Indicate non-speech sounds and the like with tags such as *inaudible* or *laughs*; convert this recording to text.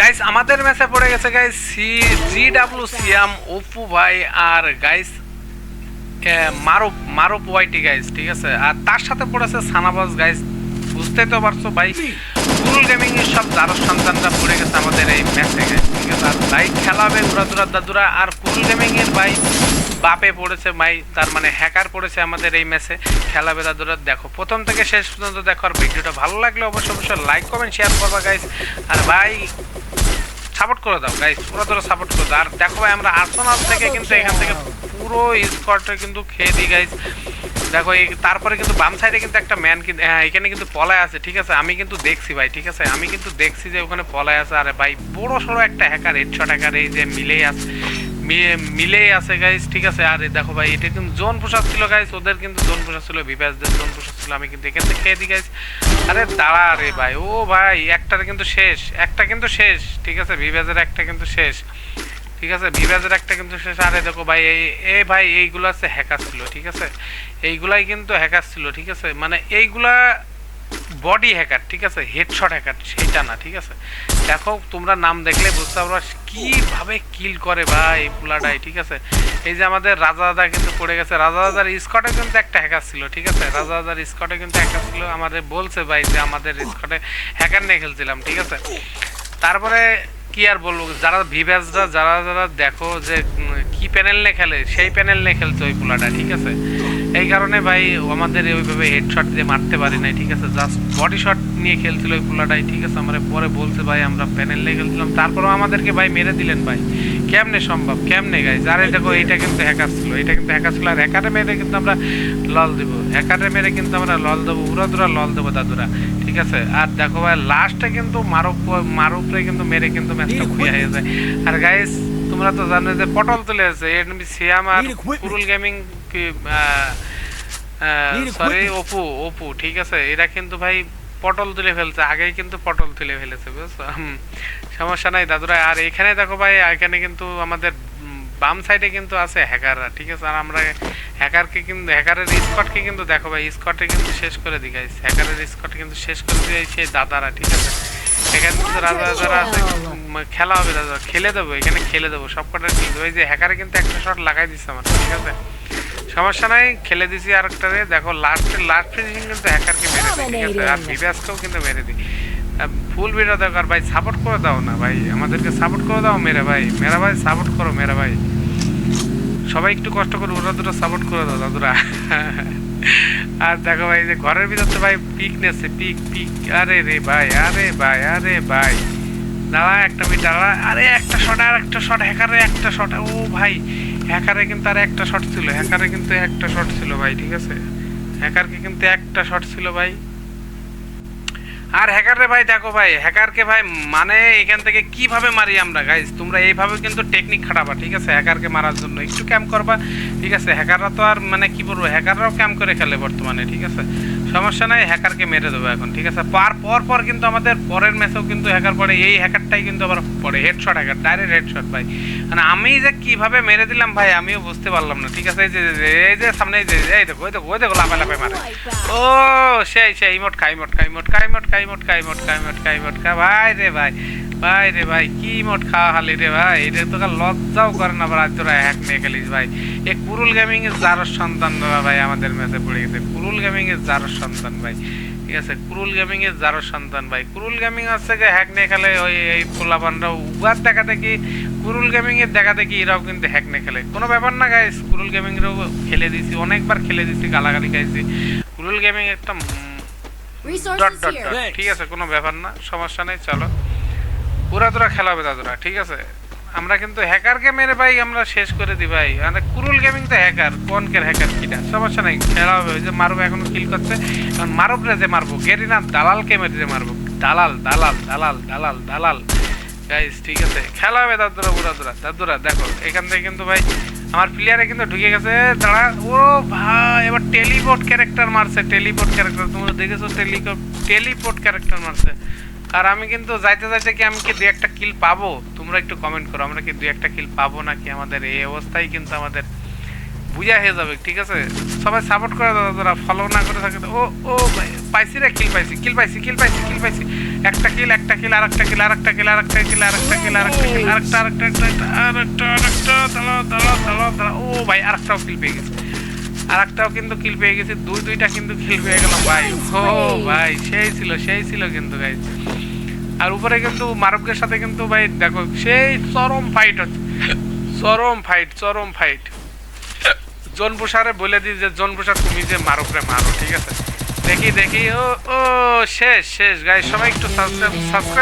Guys আমাদের ম্যাচে পড়ে গেছে guys C G W Siyam Opu ভাই, আর গাইস মারুপ মারুপ ওয়াইটি গাইস ঠিক আছে? আর তার সাথে পড়েছে সানাবাজ গাইস বুঝতেই তো পারছ ভাই কুরুল গেমিং এর সব দারুর সন্তানরা পড়ে গেছে আমাদের এই ম্যাচে গাইস ঠিক আছে? আর ভাই, খেলাবে উড়াদুরা দাদুরা আর কুরুল গেমিং এর ভাই, বাপে পড়েছে, ভাই, তার মানে হ্যাকার পড়েছে আমাদের এই ম্যাচে খেলাবে দাদুরা দেখো, প্রথম থেকে শেষ পর্যন্ত দেখো, আর ভিডিওটা ভালো লাগলে অবশ্যই অবশ্যই লাইক কমেন্ট শেয়ার করবা গাইস আর ভাই সাপোর্ট করে দাও গাইস পুরো ধরে সাপোর্ট করে দাও। আর দেখো ভাই, আমরা আর্সেনাল থেকে কিন্তু এখান থেকে পুরো স্কোয়াডটা কিন্তু খেয়ে দিই গাইস দেখো, এই তারপরে কিন্তু বাম সাইডে কিন্তু একটা ম্যান কিন্তু হ্যাঁ এখানে কিন্তু পলায় আছে, ঠিক আছে? আমি কিন্তু দেখছি ভাই, ঠিক আছে? আমি কিন্তু দেখছি যে ওখানে পলায় আছে। আরে ভাই বড় সড়ো একটা হ্যাকার হেডশট হ্যাকার এই যে মিলেই আছে। মিলেই আছে গাইস ঠিক আছে? আর দেখো ভাই, এটা কিন্তু জোন পোশাক ছিল গাইস ওদের কিন্তু জোন পোশাক ছিল বিভাসদের জোন পোশাক ছিল, আমি কিন্তু এখান থেকে খেয়ে দিই গাইস আরে দাঁড়া রে ভাই, ও ভাই, একটার কিন্তু শেষ, একটা কিন্তু শেষ, ঠিক আছে? বিভাজের একটা কিন্তু শেষ, ঠিক আছে? বিভাজের একটা কিন্তু শেষ, আরে দেখো ভাই, এই, এ ভাই, এইগুলো আছে হ্যাকার ছিল, ঠিক আছে? এইগুলাই কিন্তু হ্যাকার ছিল, ঠিক আছে? মানে এইগুলা বডি হ্যাকার ঠিক আছে? হেডশট হ্যাকার সেটা না, ঠিক আছে? দেখো, তোমরা নাম দেখলে বুঝতে পারবা কীভাবে কিল করে ভাই এই পুলাটাই, ঠিক আছে? এই যে আমাদের রাজা দাদা কিন্তু পড়ে গেছে। রাজা দাদার স্কটে কিন্তু একটা হ্যাকার ছিল, ঠিক আছে? রাজা দাদার স্কটে কিন্তু হ্যাকার ছিল। আমাদের বলছে ভাই যে আমাদের স্কটে হ্যাকার নিয়ে খেলছিলাম, ঠিক আছে? তারপরে কি আর বলব, যারা ভিভ্যাসরা যারা যারা দেখো যে কি প্যানেল নিয়ে খেলে, সেই প্যানেল নিয়ে খেলছে ওই পোলাটা, ঠিক আছে? এই কারণে ভাই আমাদের ওইভাবে হেডশট দিয়ে মারতে পারি নাই ঠিক আছে? জাস্ট বডি শট নিয়ে খেলছিল ওই পোলাটাই ঠিক আছে? আমরা পরে বলছে ভাই আমরা প্যানেল নিয়ে খেলছিলাম। তারপরেও আমাদেরকে ভাই মেরে দিলেন ভাই। কেমনে সম্ভব? কেমনে গাইজ আরে দেখো এইটা কিন্তু হ্যাকার ছিল এটা কিন্তু হ্যাকার ছিল। আর হ্যাকারে মেরে কিন্তু আমরা লল দেবো। হ্যাকারে মেরে কিন্তু আমরা লল দেবো। উড়া দুরা লল দেবো দাদুরা ঠিক আছে? আর দেখো ভাই লাস্টে কিন্তু মারুপ মারুপরে কিন্তু মেরে কিন্তু ম্যাচটা খুঁয়ে হয়ে যায় আর গাইস তোমরা তো জানো যে পটল তুলে আছে এনবি সিয়াম আর. কুরুল গেমিং কি সরি. ওপো ওপো ঠিক আছে? এরা কিন্তু ভাই পটল তুলে ফেলছে আগেই কিন্তু পটল তুলে ফেলেছে বুঝছ? সমস্যা নাই দাদুরা। আর এখানে দেখো ভাই এখানে কিন্তু আমাদের বাম সাইডে কিন্তু আছে হ্যাকাররা ঠিক আছে? আর আমরা হ্যাকারকে কিন্তু হ্যাকারের স্কটকে কিন্তু দেখো ভাই স্কটে কিন্তু শেষ করে দিই হ্যাকারের স্কট কিন্তু শেষ করে দিয়ে সেই দাদারা ঠিক আছে? এখানে রাজা যারা আছে খেলা হবে দাদা খেলে দেবো এখানে খেলে দেবো সব কটা কিন্তু ওই যে হ্যাকারে কিন্তু একটা শট লাগাই দিচ্ছে আমার ঠিক আছে? সমস্যা নাই খেলে দিছি আর একটা দেখো লাস্টের লাস্ট ফিনিশিং কিন্তু হ্যাকারকে মেরে দিই ঠিক আছে? আর বিভাসকেও কিন্তু মেরে দিই। ফুল ভিডিও দেখো আর ভাই সাপোর্ট করে দাও না ভাই। আমাদেরকে সাপোর্ট করে দাও মেরে ভাই। মেরা ভাই সাপোর্ট করো মেরা ভাই। সবাই একটু কষ্ট করে ওরা দুটো সাপোর্ট করে দাও দাদুরা। *laughs* আর দেখো ভাই যে ঘরের ভিতর তো ভাই পিক নেছে পিক পিক আরে রে ভাই, আরে ভাই আরে ভাই। দাঁড়া একটা মিনিট দাঁড়া। আরে একটা শট আর একটা শট হ্যাকারে একটা শট ও ভাই হ্যাকারে কিন্তু আর একটা শট ছিল হ্যাকারে কিন্তু একটা শট ছিল ভাই, ঠিক আছে? হ্যাকারকে কিন্তু একটা শট ছিল ভাই। আর হ্যাকাররে ভাই দেখো ভাই, হ্যাকারকে ভাই মানে এখান থেকে কীভাবে মারি আমরা? গাইজ তোমরা এইভাবে কিন্তু টেকনিক খাটাবা, ঠিক আছে? হ্যাকারকে মারার জন্য একটু ক্যাম্প করবা, ঠিক আছে? হ্যাকাররা তো আর মানে কি বলব, হ্যাকাররাও ক্যাম্প করে খেলে বর্তমানে, ঠিক আছে? সমস্যা নাই হ্যাকারকে মেরে দেবো এখন, ঠিক আছে? পার পর পর কিন্তু আমাদের পরের ম্যাচেও কিন্তু হ্যাকার পড়ে, এই হ্যাকারটাই কিন্তু আবার পড়ে হেডশট হ্যাকার ডাইরেক্ট হেডশট ভাই। মানে আমি যে কীভাবে মেরে দিলাম ভাই, আমিও বুঝতে পারলাম না, ঠিক আছে? এই যে এই যে সামনে এই যে, এই দেখো ওই দেখো ওই দেখো লাফে লাফে মারে। ও, সেই সেই ইমোট খাই মোট খাই মোট খাই মোট খাই মোট খাই মোট খাই মোট খাই মোট খা ভাই রে ভাই। ভাই রে ভাই কি মোট খাওয়া হালি রে ভাই? এটা তো কার লজ্জাও করে না ভাই তোরা হ্যাক নিয়ে খেলিস ভাই। এই কুরুল গেমিং এর যারো সন্তান ভাই আমাদের ম্যাচে পড়ে গেছে। কুরুল গেমিং এর যারো সন্তান ভাই। ঠিক আছে কুরুল গেমিং এর যারো সন্তান ভাই। কুরুল গেমিং হচ্ছে যে হ্যাক নিয়ে খেলে ওই এই পোলাপানরা উগার দেখা দেখি কুরুল গেমিং এর দেখা দেখি এরাও কিন্তু হ্যাক নিয়ে খেলে। কোনো ব্যাপার না গাইস কুরুল গেমিং এরও খেলে দিছি অনেকবার খেলে দিছি গালাগালি খাইছি। কুরুল গেমিং একটা ডট ডট. ঠিক আছে কোনো ব্যাপার না সমস্যা নেই চলো। পুরা তোরা খেলা হবে দাদুরা, ঠিক আছে? আমরা কিন্তু হ্যাকারকে মেরে ভাই আমরা শেষ করে দিই ভাই। মানে কুরুল গেমিং তো হ্যাকার, কোন কে হ্যাকার কিটা সমস্যা নাই, খেলা হবে। ওই যে মারবো এখনও কিল করছে। এখন মারব রে যে মারবো গেরি না দালালকে মেরে মারবো। দালাল দালাল দালাল দালাল দালাল। গাইস ঠিক আছে, খেলা হবে দাদুরা বুড়া দুরা দাদুরা, দেখো, এখান থেকে কিন্তু ভাই আমার প্লেয়ারে কিন্তু ঢুকে গেছে। দাঁড়া, ও ভাই, এবার টেলিপোর্ট ক্যারেক্টার মারছে টেলিপোর্ট ক্যারেক্টার তোমরা দেখেছ টেলিকো টেলিপোর্ট ক্যারেক্টার মারছে। আর আমি কিন্তু যাইতে যাইতে কি আমি কি দুই একটা কিল পাবো? তোমরা একটু কমেন্ট করো, আমরা কি দুই একটা কিল পাবো নাকি আমাদের এই অবস্থায় কিন্তু আমাদের বুঝা হয়ে যাবে, ঠিক আছে? সবাই সাপোর্ট করে দাদা যারা ফলো না করে থাকে ও ও পাইছি রে কিল পাইছি কিল পাইছি কিল পাইছি কিল পাইছি। একটা কিল একটা কিল আর একটা কিল আর একটা কিল আর একটা কিল আর একটা কিল আর একটা কিল আরেকটা আরেকটা আরেকটা আরেকটা আরেকটা দাঁড়া দাঁড়া দাঁড়া দাঁড়া ও, ভাই, আরেকটাও কিল পেয়ে গেছে। আরেকটাও কিন্তু কিল পেয়ে গেছে দুই দুইটা কিন্তু কিল পেয়ে গেলাম ভাই। ও ভাই। সেই ছিল সেই ছিল কিন্তু গাইজ আর উপরে কিন্তু মারবকের সাথে কিন্তু ভাই দেখো সেই চরম ফাইট হচ্ছে। চরম ফাইট চরম ফাইট জন প্রসারে বলে দিই যে জন প্রসার তুমি যে মারকরে মারো ঠিক আছে? দেখি দেখি ও ও শেষ শেষ। গাই সবাই একটু সাবস্ক্রাইব সাবস্ক্রাইব